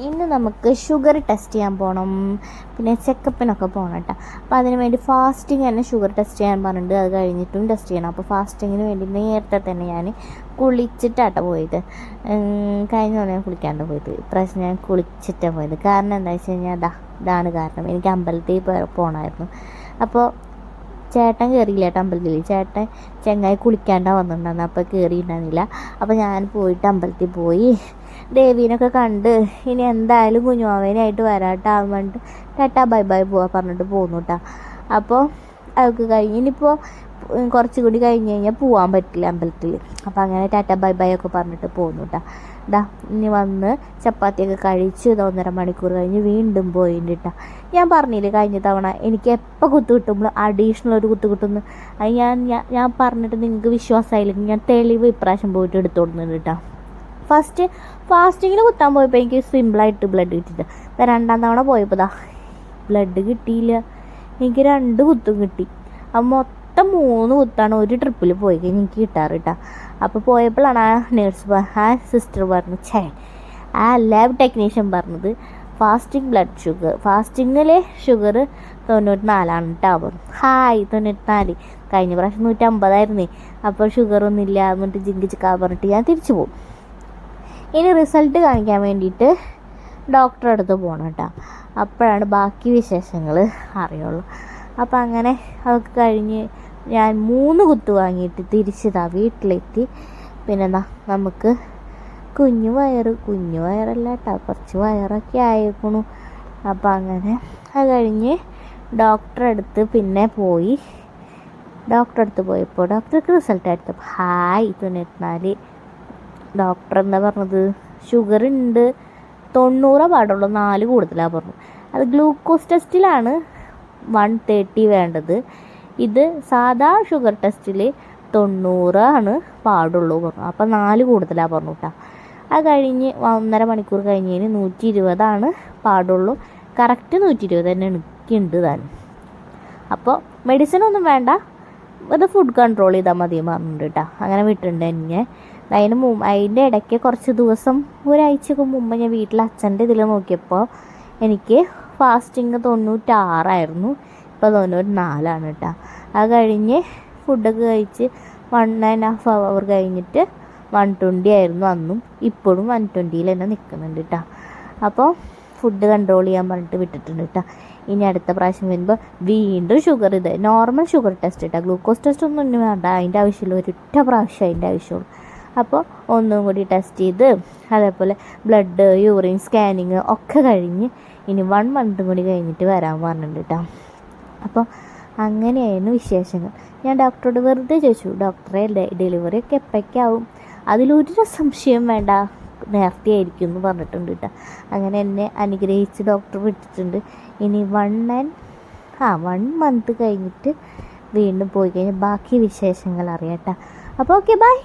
ഇന്ന് നമുക്ക് sugar test ചെയ്യാൻ പോകണം പിന്നെ ചെക്കപ്പിനൊക്കെ പോകണം കേട്ടോ അപ്പോൾ അതിന് വേണ്ടി ഫാസ്റ്റിംഗ് തന്നെ ഷുഗർ ടെസ്റ്റ് ചെയ്യാൻ പറഞ്ഞിട്ട് അത് കഴിഞ്ഞിട്ടും ടെസ്റ്റ് ചെയ്യണം. അപ്പോൾ ഫാസ്റ്റിങ്ങിന് വേണ്ടി നേരത്തെ തന്നെ ഞാൻ കുളിച്ചിട്ടാട്ടോ പോയത്. കഴിഞ്ഞ തവണ ഞാൻ കുളിക്കാണ്ട് പോയത്. ഇപ്രാവശ്യം ഞാൻ കുളിച്ചിട്ടാണ് പോയത്. കാരണം എന്താ വെച്ച് കഴിഞ്ഞാൽ അതാ ഇതാണ് കാരണം. എനിക്ക് അമ്പലത്തിൽ പോകണമായിരുന്നു അപ്പോൾ ചേട്ടൻ കയറിയില്ല കേട്ടോ അമ്പലത്തിൽ. ചേട്ടൻ ചെങ്ങായി കുളിക്കാണ്ടാണ് വന്നിട്ടുണ്ടായിരുന്നു. അപ്പോൾ കയറിയിട്ടുണ്ടായിരുന്നില്ല അപ്പോൾ ഞാൻ പോയിട്ട് അമ്പലത്തിൽ പോയി. ദേവീനൊക്കെ കണ്ട് ഇനി എന്തായാലും കുഞ്ഞുമാവേനായിട്ട് വരാട്ടാ പറഞ്ഞിട്ട് ടാറ്റാ ബൈ ബൈ പോവാ പറഞ്ഞിട്ട് പോന്നു കേട്ടാ അപ്പോൾ അതൊക്കെ കഴിഞ്ഞ് ഇനിയിപ്പോൾ കുറച്ച് കൂടി കഴിഞ്ഞ് കഴിഞ്ഞാൽ പോകാൻ പറ്റില്ല അമ്പലത്തിൽ അപ്പോൾ അങ്ങനെ ടാറ്റ ബൈ ബൈ ഒക്കെ പറഞ്ഞിട്ട് പോന്നു കേട്ടോ ഇതാ ഇനി വന്ന് ചപ്പാത്തിയൊക്കെ കഴിച്ച് ഒന്നര മണിക്കൂർ കഴിഞ്ഞ് വീണ്ടും പോയിട്ടുണ്ട് ഞാൻ പറഞ്ഞില്ല കഴിഞ്ഞ തവണ എനിക്ക് എപ്പോൾ കുത്തു കിട്ടുമ്പോൾ അഡീഷണൽ ഒരു കുത്തു കിട്ടുന്നു. അത് ഞാൻ- ഞാൻ പറഞ്ഞിട്ട് നിങ്ങൾക്ക് വിശ്വാസമായില്ലെങ്കിൽ ഞാൻ തെളിവ് ഇപ്രാവശ്യം പോയിട്ട് എടുത്തു കൊടുക്കുന്നുണ്ട് കേട്ടോ ഫസ്റ്റ് ഫാസ്റ്റിങ്ങിന് കുത്താൻ പോയപ്പോൾ എനിക്ക് സിമ്പിളായിട്ട് ബ്ലഡ് കിട്ടിയിട്ട് ദാ രണ്ടാം തവണ പോയപ്പോൾ ഇതാ ബ്ലഡ് കിട്ടിയില്ല. എനിക്ക് രണ്ട് കുത്തും കിട്ടി. അപ്പം മൊത്തം മൂന്ന് കുത്താണ് ഒരു ട്രിപ്പിൽ പോയി കഴിഞ്ഞ് എനിക്ക് കിട്ടാറ് കേട്ടോ അപ്പോൾ പോയപ്പോഴാണ് ആ നേഴ്സ് ആ സിസ്റ്റർ പറഞ്ഞു ഛേ ആ ലാബ് ടെക്നീഷ്യൻ പറഞ്ഞത് ഫാസ്റ്റിംഗ് ബ്ലഡ് ഷുഗർ ഫാസ്റ്റിങ്ങിലെ ഷുഗർ തൊണ്ണൂറ്റി നാലാണ് കേട്ടോ ഹായ് തൊണ്ണൂറ്റി നാല് കഴിഞ്ഞ പ്രാവശ്യം നൂറ്റമ്പതായിരുന്നേ. അപ്പോൾ ഷുഗർ ഇല്ല എന്നിട്ട് ജിങ്കിച്ചിക്കാൻ ചിക്കാ പറഞ്ഞിട്ട് ഞാൻ തിരിച്ചു പോകും ഇനി റിസൾട്ട് കാണിക്കാൻ വേണ്ടിയിട്ട് ഡോക്ടറെ അടുത്ത് പോകണം കേട്ടോ. അപ്പോഴാണ് ബാക്കി വിശേഷങ്ങൾ അറിയുള്ളൂ. അപ്പം അങ്ങനെ അതൊക്കെ കഴിഞ്ഞ് ഞാൻ മൂന്ന് കുത്ത് വാങ്ങിയിട്ട് തിരിച്ചതാ വീട്ടിലെത്തി. പിന്നെ എന്താ നമുക്ക് കുഞ്ഞു വയറ് കുഞ്ഞു വയറല്ല കേട്ടോ കുറച്ച് വയറൊക്കെ ആയേക്കണു. അപ്പം അങ്ങനെ അത് കഴിഞ്ഞ് ഡോക്ടറെ അടുത്ത് പിന്നെ പോയി. ഡോക്ടറെ അടുത്ത് പോയപ്പോൾ ഡോക്ടർക്ക് റിസൾട്ട് എടുത്തപ്പോൾ ഹായ് തൊണ്ണൂറ്റിനാല് ഡോക്ടർ എന്താ പറഞ്ഞത്? ഷുഗർ ഉണ്ട്. തൊണ്ണൂറേ പാടുള്ളൂ. നാല് കൂടുതലാണ് പറഞ്ഞു അത് ഗ്ലൂക്കോസ് ടെസ്റ്റിലാണ് വൺ തേർട്ടി വേണ്ടത്. ഇത് സാധാ ഷുഗർ ടെസ്റ്റിൽ തൊണ്ണൂറാണ് പാടുള്ളൂ പറഞ്ഞു അപ്പം നാല് കൂടുതലാണ് പറഞ്ഞു കേട്ടോ അത് കഴിഞ്ഞ് ഒന്നര മണിക്കൂർ കഴിഞ്ഞതിന് നൂറ്റി ഇരുപതാണ് പാടുള്ളൂ. കറക്റ്റ് നൂറ്റി ഇരുപത് തന്നെ എനിക്കുണ്ട് താൻ. അപ്പോൾ മെഡിസിൻ ഒന്നും വേണ്ട. ഇത് ഫുഡ് കൺട്രോൾ ചെയ്താൽ മതി പറഞ്ഞിട്ടുണ്ട് കേട്ടോ അങ്ങനെ വിട്ടിട്ടുണ്ട് എന്നെ. അതിന് മുമ്പ് അതിന്റെ ഇടയ്ക്ക് കുറച്ച് ദിവസം ഒരാഴ്ചക്ക് മുമ്പ് ഞാൻ വീട്ടിൽ അച്ഛന്റെ ഇതിൽ നോക്കിയപ്പോൾ എനിക്ക് ഫാസ്റ്റിങ് തൊണ്ണൂറ്റാറായിരുന്നു. ഇപ്പോൾ തൊണ്ണൂറ്റി നാലാണ് കേട്ടോ. അത് കഴിഞ്ഞ് ഫുഡൊക്കെ കഴിച്ച് വൺ ആൻഡ് ഹാഫ് അവർ കഴിഞ്ഞിട്ട് വൺ ട്വന്റി ആയിരുന്നു അന്നും. ഇപ്പോഴും വൺ ട്വന്റിയിൽ തന്നെ നിൽക്കുന്നുണ്ട് കേട്ടോ. അപ്പോൾ ഫുഡ് കൺട്രോൾ ചെയ്യാൻ പറഞ്ഞിട്ട് വിട്ടിട്ടുണ്ട് കേട്ടോ. ഇനി അടുത്ത പ്രാവശ്യം വരുമ്പോൾ വീണ്ടും ഷുഗർ ഇത് നോർമൽ ഷുഗർ ടെസ്റ്റ് കേട്ടോ. ഗ്ലൂക്കോസ് ടെസ്റ്റ് ഒന്നും വേണ്ട. അതിന്റെ ആവശ്യമില്ല. ഒരൊറ്റ പ്രാവശ്യം അതിന്റെ ആവശ്യമുള്ളൂ. അപ്പോൾ ഒന്നും കൂടി ടെസ്റ്റ് ചെയ്ത് അതേപോലെ ബ്ലഡ് യൂറിൻ സ്കാനിങ് ഒക്കെ കഴിഞ്ഞ് ഇനി വൺ മന്തും കൂടി കഴിഞ്ഞിട്ട് വരാൻ പറഞ്ഞിട്ടുണ്ട് കേട്ടോ അപ്പോൾ അങ്ങനെയായിരുന്നു വിശേഷങ്ങൾ. ഞാൻ ഡോക്ടറോട് വെറുതെ ചോദിച്ചു ഡോക്ടറെ ഡെലിവറി ഒക്കെ എപ്പോഴേക്കാവും അതിലൊരു സംശയം വേണ്ട നേരത്തെ ആയിരിക്കും എന്ന് പറഞ്ഞിട്ടുണ്ട് കേട്ടോ അങ്ങനെ എന്നെ അനുഗ്രഹിച്ച് ഡോക്ടർ വിട്ടിട്ടുണ്ട്. ഇനി വൺ ആൻഡ് ആ വൺ മന്ത് കഴിഞ്ഞിട്ട് വീണ്ടും പോയി കഴിഞ്ഞാൽ ബാക്കി വിശേഷങ്ങൾ അറിയാം കേട്ടോ അപ്പോൾ ഓക്കെ ബൈ